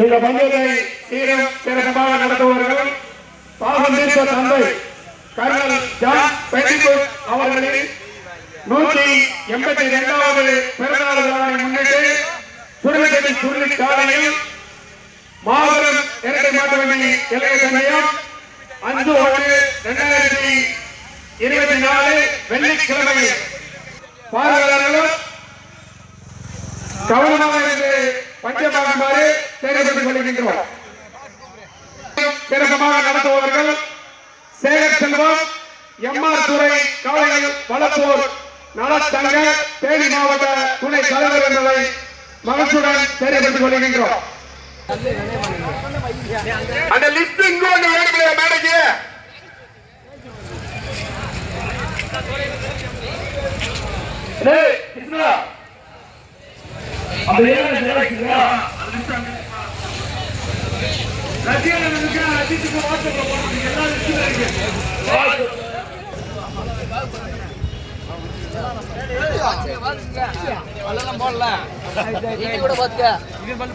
இந்த பந்தயத்தை சீரம் சிறப்பாக நடத்துபவர்கள் பாகம் தீர்த்த தந்தை கர்னல் ஜான் பெண்டிகோட் அவர்களின் நூற்றி எண்பத்தி இரண்டாவது பிறந்தநாள் விழாவை முன்னிட்டு சுருளிக்கட்டி சுருளி காலையில் மாபெரும் இரட்டை மாட்டு வண்டி எல்லை சமயம் அஞ்சு ஒன்று இரண்டாயிரத்தி இருபத்தி நாலு வெள்ளிக்கிழமை. பார்வையாளர்களும் கவனமாக இருந்து பஞ்சமாகுமாறு தெரிவித்துக் கொள்கின்றோம் சிறப்பாக நடத்துபவர்கள் சேகர் செல்வம் எம் ஆர் துறை காவலர்கள் வளர்ப்போர் நலத்தங்க தேனி மாவட்ட துணை தலைவர் என்பதை மகிழ்ச்சியுடன் தெரிவித்துக் கொள்கின்றோம். அந்த லிஸ்ட் இங்க ஒன்று வேணுங்களே மேடைக்கு? டேய், கிருஷ்ணா, அந்த ஏழை நிலைக்குங்க. அஜித்துக்கு வாட்ஸ்அப்ல போடுறீங்க போடல கூட பாத்துக்க இது பண்ணி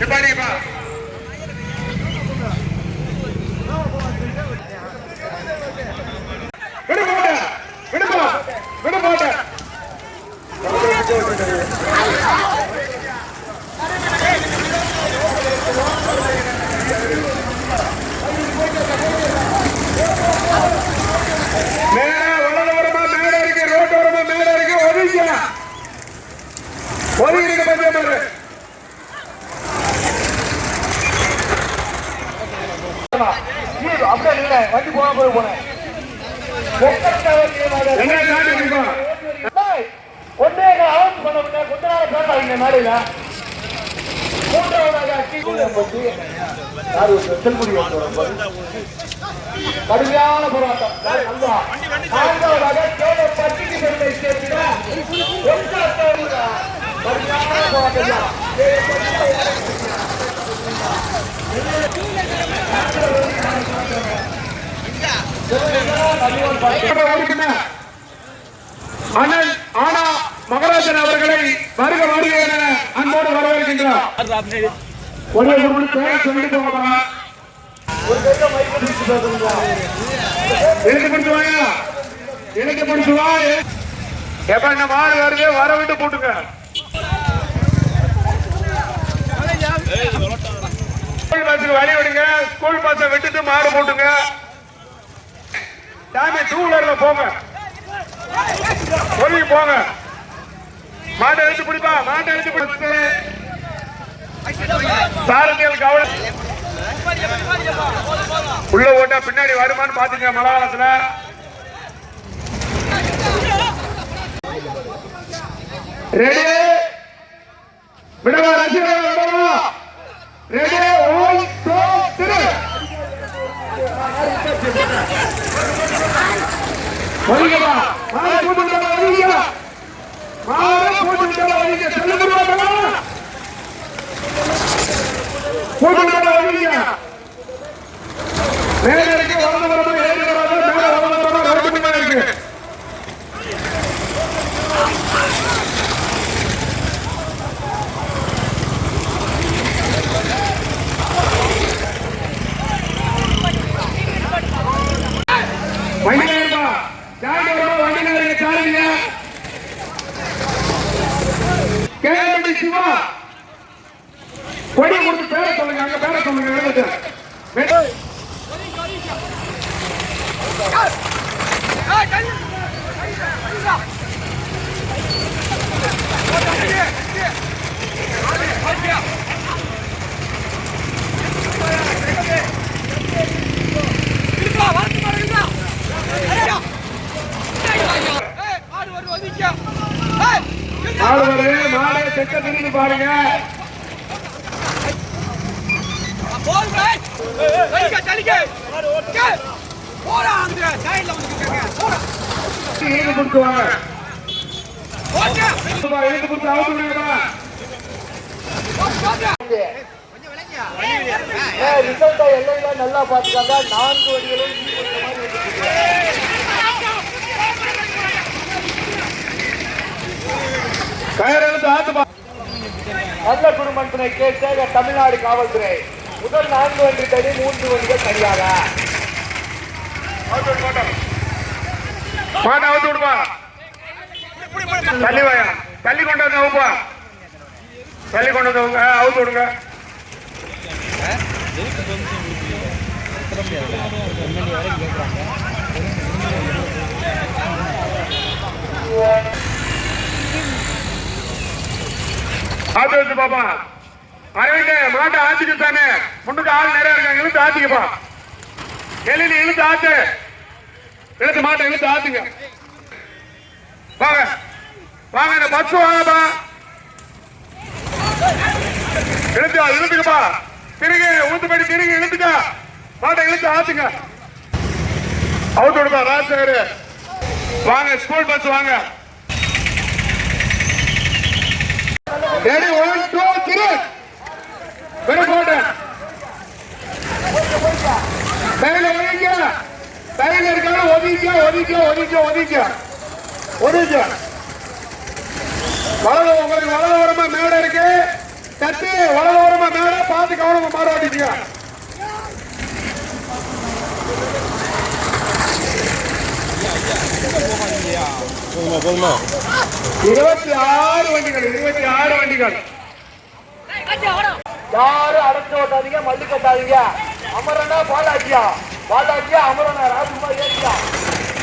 நிப்பாடிப்பா விடு போட்ட விடுப்பா விடு போட்ட மேல வலதுபுறமா மேடை இருக்கு ரோட்டோரமா மேடை இருக்கு ஒதுங்க ஒதுங்கிட்டு பஞ்சம் பாரு அப்படியே இல்லை வண்டி போன போய் போனேன் ஒன்னே அவுட் பண்ண முடியல கொஞ்ச நாள் பேசாதீங்க மூன்றாவதாக பற்றி கடுமையான போராட்டம். நான்காவதாக பட்டிக்கு பெருமை கடுமையான போராட்டம் அண்ணன் ஆனா மகராஜன் அவர்களை வருக வருக என அன்போடு வரவேற்கின்றார் ஒரே ஒரு மணி பேரை சொல்லிட்டு போங்க எனக்கு பிடிச்சு எனக்கு பிடிச்சு வா. எப்ப இந்த மாடு வருது வர விட்டு போட்டுங்க ஸ்கூல் பஸ்ஸுக்கு வழி விடுங்க. ஸ்கூல் பஸ்ஸை விட்டுட்டு மாடு போட்டுங்க சாமி டூ வீலர்ல போங்க. ஒதுங்கி போங்க. மாட்டை எழுத்து பிடிப்பா மாட்டை எழுத்து பிடிச்சு சாரதிகள் கவலை உள்ள ஓட்டா பின்னாடி வருமான்னு பாத்துங்க மழை காலத்துல ரெடி விடவா ரசிகர்கள் விடவா ரெடி ஒன் டூ த்ரீ. ஒதுங்கப்பா மாலை கூட்டுங்க ஒதுங்க மாலை கூட்டுங்க ஒதுங்க சொல்லுங்க கூட்டுங்க ஒதுங்க மேல இருக்கு ஏறி வராது மேல மணி இருக்கு. வண்டி நேரம் சிவா. கொடி கொடுத்து பேரை சொல்லுங்க அங்க பேரை சொல்லுங்க மாடு வருது மாடு செக்க திரும்பி பாருங்க இழுத்து கொடுத்து வாங்க இழுத்து கொடுத்து அவுத்து விடுங்கப்பா ரிசல்ட்டை எல்லையில நல்லா பார்த்துக்காங்க நான்கு வழிகளும் கயிறு ஆத்து நல்ல குடும்பத்தினை கேட்ட தமிழ்நாடு காவல்துறை. முதல் நான்கு வண்டி தனி மூன்று வண்டிகள் சரியாக மாட்டை அவுத்து விடுப்பா. தள்ளி வாயா. தள்ளி கொண்டு வந்து அவுப்பா. தள்ளி கொண்டு வந்து அவுங்க. அவுத்து விடுங்க பாப்பா. அரவிந்த் ஆத்திக்கு தானே முன்னுக்கு ஆள் நிறைய இருக்காங்க. இழுத்து ஆத்திக்கப்பா எழினி இழுத்து ஆத்து. இழுத்து மாட்டை இழுத்து ஆத்துங்க. வாங்க. வாங்க இந்த பஸ் வாங்கப்பா. இழுத்து இழுத்துக்கப்பா. திருகு திருங்க ஊத்துப்படி திருகு இழுத்துக்க. மாட்டை இழுத்து ஆத்துங்க. அவுட் விடுப்பா ராஜசேகர் வாங்க ஸ்கூல் பஸ் வாங்க. Ready one two three very கையில ஒதுங்க கையில இருக்காங்க ஒதுங்க ஒதுங்க ஒதுங்க ஒதுங்க ஒதுங்க வலது உங்களுக்கு வலது ஓரமா மேடை இருக்கு. தட்டி வலது ஓரமா மேடை. பார்த்து கவனமா மாற இருபத்தி ஆறு வண்டிகள் இருபத்தி ஆறு வண்டிகள். யாரும் அடைச்சு ஓட்டாதீங்க மல்லு கட்டாதீங்க அமரனா பாலாஜியா. பாலாஜியா அமரனா ராஜ்குமார் ஏற்றியா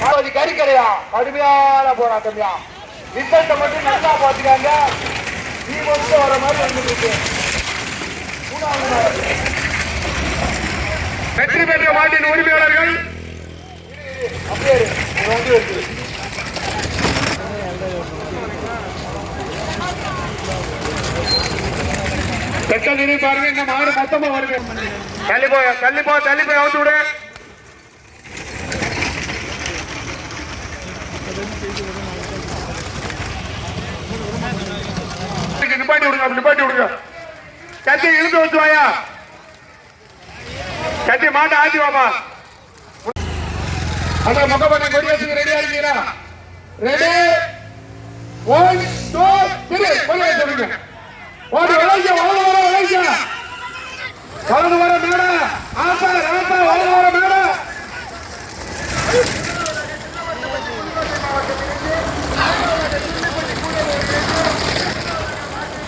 பாலாஜி கறிக்கரையா கடுமையான போராட்டம்யா ரிசல்ட்டை மட்டும் நல்லா பார்த்துக்காங்க. நீ மட்டும் வர மாதிரி வந்துருக்கு வெற்றி பெற்ற மாட்டின் உரிமையாளர்கள். அப்படியே இரு. இது வந்து பாருங்க இந்த மாடு மொத்தமா வருது. தள்ளி போய் தள்ளி போ தள்ளி போய் அவுத்து விடு. நிப்பாட்டி விடுங்க நிப்பாட்டி விடுங்க. கத்தி இழுத்து வச்சு வாயா. கத்தி மாட்டை ஆட்டி வாமா அதான் முக பண்ண கொடியாசுக்கு ரெடியா இருக்கீங்களா? ரெடி ஒன் டூ த்ரீ சொல்லுங்க ஓடி வளைஞ்ச வலது வர வளைஞ்ச வலது வர மேட ஆசா ராசா வலது வர மேட.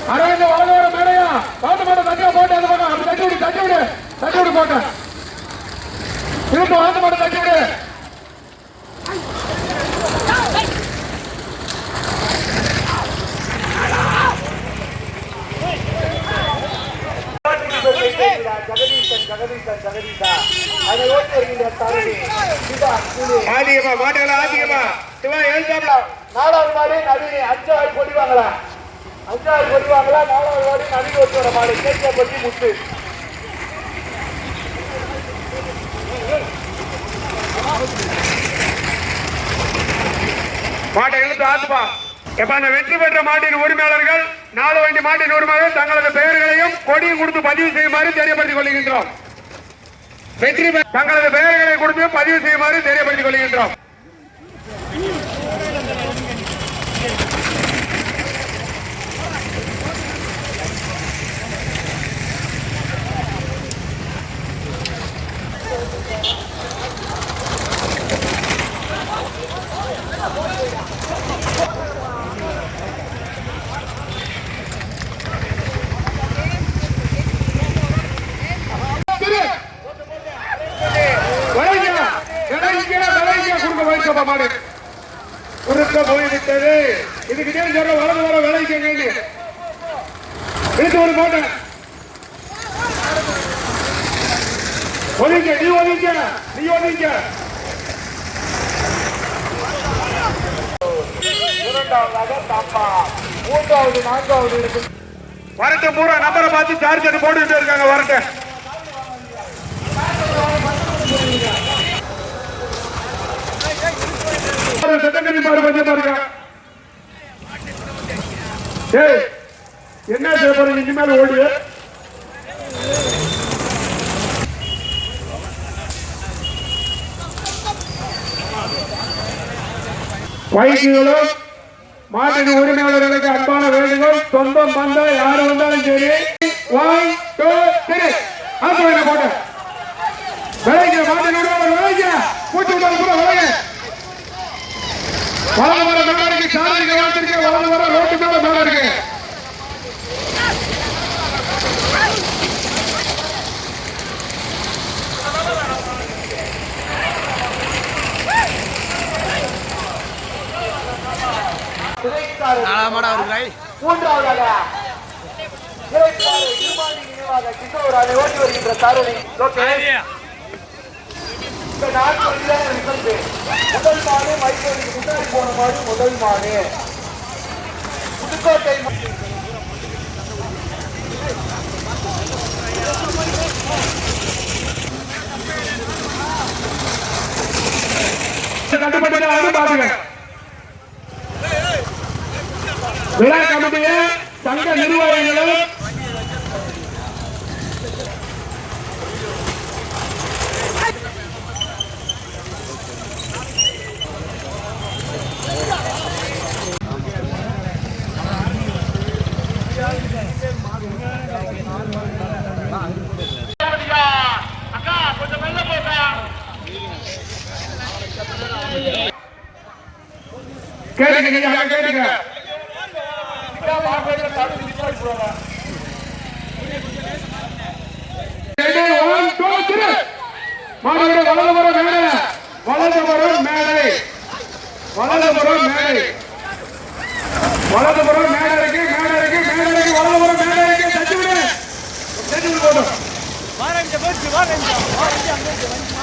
அரவிந்த் வலது வர மேடையா? பாட்டு பாட்டு தட்டியா போட்டு அந்த பக்கம் அப்படி தட்டி விடு தட்டி விடு தட்டி விடு போட்ட திரும்ப வாங்க மாட்டை தட்டி விடு ஜெகதீசன் ஜெகதீசன் ஜெகதீசா அதை ஓட்டி வருகின்ற தரணி சிவா கூலி ஆதிகமா மாட்டுகளை ஆதிகமா சிவா எழுந்தாப்ல நாலாவது மாடு நவீன அஞ்சாவது கொடி வாங்கலாம் அஞ்சாவது கொடி வாங்கலாம் நாலாவது மாடு நவீன ஓட்டு வர மாடு. கேட்க பற்றி முத்து. மாட்டை இழுத்து ஆத்துப்பா. எப்ப அந்த வெற்றி பெற்ற மாட்டின் உரிமையாளர்கள் நாலு வண்டி மாட்டின் உரிமையாளர் தங்களது பெயர்களையும் கொடியும் கொடுத்து பதிவு செய்யுமாறு தெரியப்படுத்திக் கொள்கின்றோம். வெற்றி தங்களது பெயர்களை கொடுத்து பதிவு செய்யுமாறு தெரியப்படுத்திக் கொள்கின்றோம் திரு. வளைங்க. வளைங்க, அங்க போயிருக்கப்பா மாடு குறுக்க போய்விட்டது இதுக்கிட்டே சொல்ற வலது வர விளைவிக்க இழுத்து ஒரு போட்டேன் ஒதுங்க நீ ஒதுங்க நீ ஒதுங்க இரண்டாவதாக மூன்றாவது நான்காவது இருக்கு வரட்டு பூரா நம்பரை பார்த்து சார்ஜ் எடுத்து இருக்காங்க வரட்டு. செத்தக்கறி பாரு கொஞ்சம் பாருங்க. ஏய் என்ன செய்ய போறீங்க? இனிமேல் ஓடி பைக்குகளும் மாட்டின் உரிமையாளர்களுக்கு அன்பான வேண்டுகோள். சொந்தம் பந்தம் யாரு வந்தாலும் சரி. ஒன் டூ த்ரீ ஆசை போட்ட. விளைங்க மாட்டின் உரிமையாளர் விளைங்க. கூட்டு கூட விளைங்க. வளர்ந்து வர மேல இருக்கு வளர்ந்து வர ரோட்டு மேல மேல இருக்கு நாலாமடா வருகிறாய் மூன்றாவதாக இறைப்பாறை இருமாண்டி நினைவாக கிஷோர் அதை ஓட்டி வருகின்ற தருணி லோகேஷ் இந்த நாட்களில் ரிசல்ட் முதல் மாடு மைசூருக்கு முன்னாடி போன மாடு முதல் மாடு புதுக்கோட்டை மா- கட்டுப்பட்டு விழா கமிட்டிய சங்க நிர்வாகிகளும் வலதுபுறம் மேடை வலதுபுறம் மேடை வலதுபுறம் மேடை வலதுபுறம் மேடை இருக்கு மேடை இருக்கு மேடை இருக்கு. வலதுபுறம் மேடை இருக்கு. தட்டி விடு. தட்டி விடு போதும். வாரஞ்ச போச்சு வாரஞ்ச வாரஞ்ச அங்க வந்து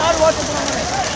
மாடு ஓட்ட போறாங்க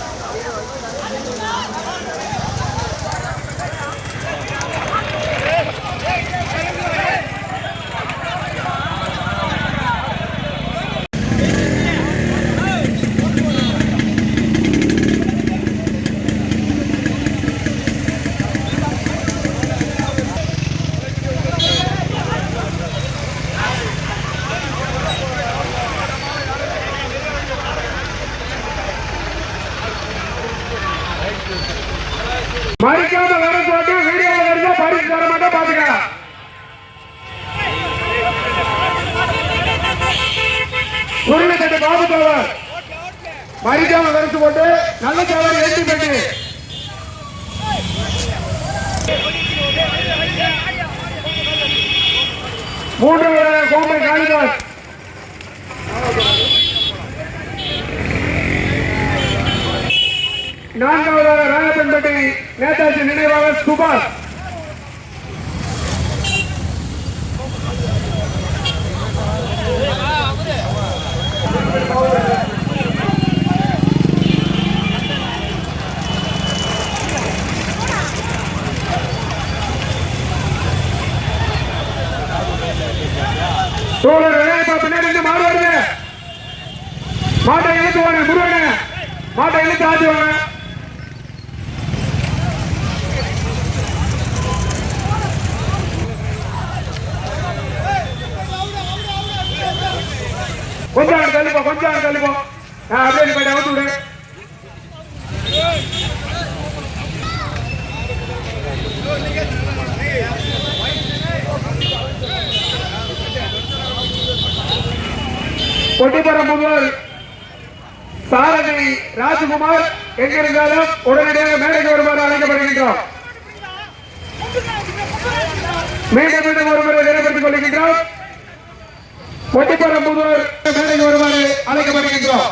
மறிக்காம வர சொல்லிட்டு வீடியோல வருதா பரிசு தர மாட்டோம் பாத்துக்கலாம் உருளைத்தட்டு பாபு தோவர் மரிஜாம கருத்து போட்டு நல்ல தோவர் எட்டி பெட்டி மூன்றாவது கோம்பை காளிதாஸ். நான்காவதாக ராயப்பன்பட்டி நேதாஜி நினைவாக சுபாஷ் தோழர் விளையாட்டு பின்னாடி இருந்து மாடு வருது மாட்டை இழுத்து வாங்க முருகன மாட்டை இழுத்து ஆட்டி வாங்க கொஞ்சம் அங்க தள்ளிப்போ கொஞ்சம் அங்க தள்ளிப்போ ஆ, அப்படியே நீ போயிட்டு அவுத்து விடு கொட்டிப்பரம்புதூர் சாரதி ராஜ்குமார் எங்கிருந்தாலும் உடனடியாக மேடைக்கு வருமாறு அழைக்கப்படுகின்றோம். மீண்டும் மீண்டும் ஒருமுறை நிலைப்படுத்திக் கொள்கின்றோம். ஒட்டிப்பரம்புதூர் மேடைக்கு வருமாறு அழைக்கப்படுகின்றோம்.